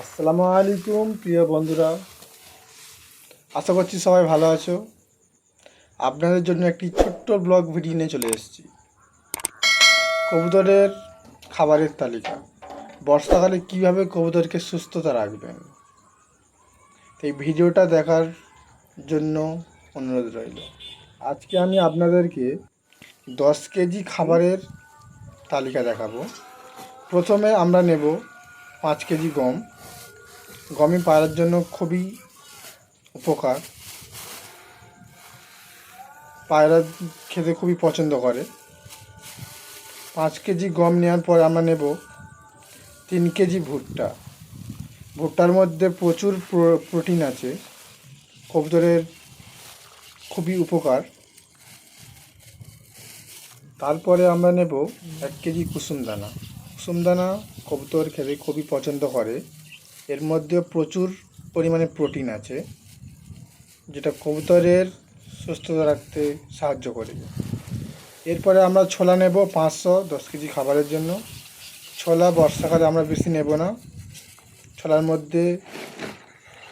আসসালামু আলাইকুম, প্রিয় বন্ধুরা। আশা করছি সবাই ভালো আছো। আপনাদের জন্য একটি ছোট্ট ব্লগ ভিডিও নিয়ে চলে এসেছি। কবুতরের খাবারের তালিকা। বর্ষাকালে কীভাবে কবুতরকে সুস্থতা রাখবেন? এই ভিডিওটা দেখার জন্য অনুরোধ রইল। আজকে আমি আপনাদেরকে দশ কেজি খাবারের তালিকা দেখাবো। প্রথমে আমরা নেব পাঁচ কেজি গম। গমই পায়রার জন্য খুবই উপকার। পায়রা খেতে খুবই পছন্দ করে। পাঁচ কেজি গম নেওয়ার পর আমরা নেব তিন কেজি ভুট্টা। ভুট্টার মধ্যে প্রচুর প্রো- প্রোটিন আছে। কবুতরের খুবই উপকার। তারপরে আমরা নেব এক কেজি কুসুম দানা কুসুম দানা কবুতর খেতে খুবই পছন্দ করে। এর মধ্যে প্রচুর পরিমাণে প্রোটিন আছে, যেটা কবুতরের সুস্থতা রাখতে সাহায্য করে। এরপরে আমরা ছোলা নেব পাঁচশো, দশ কেজি খাবারের জন্য। ছোলা বর্ষাকালে আমরা বেশি নেব না। ছোলার মধ্যে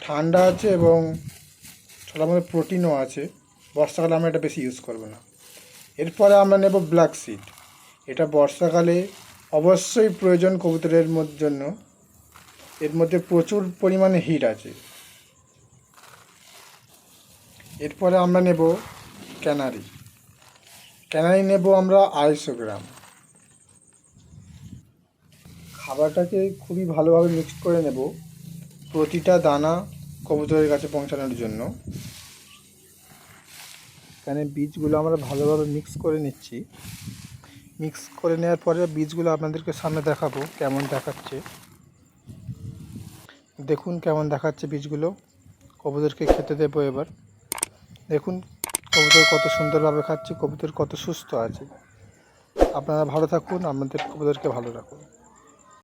ঠান্ডা আছে এবং ছোলার মধ্যে প্রোটিনও আছে। বর্ষাকালে আমরা এটা বেশি ইউজ করব না। এরপরে আমরা নেব ব্ল্যাক সিড। এটা বর্ষাকালে অবশ্যই প্রয়োজন কবুতরের জন্য। এর মধ্যে প্রচুর পরিমাণে হিট আছে। এরপরে আমরা নেব ক্যানারি। ক্যানারি নেব আমরা আড়াইশো গ্রাম। খাবারটাকে খুবই ভালোভাবে মিক্স করে নেব। প্রতিটা দানা কবুতরের কাছে পৌঁছানোর জন্য। এখানে বীজগুলো আমরা ভালোভাবে মিক্স করে নিচ্ছি। মিক্স করে নেওয়ার পরে বীজগুলো আপনাদেরকে সামনে দেখাবো, কেমন দেখাচ্ছে। দেখুন কেমন দেখাচ্ছে বীজগুলো। কবুতরকে খেতে দেবো এবার। দেখুন, কবুতর কত সুন্দরভাবে খাচ্ছে, কবুতর কত সুস্থ আছে। আপনারা ভালো থাকুন আপনাদের কবুতরকে ভালো রাখুন।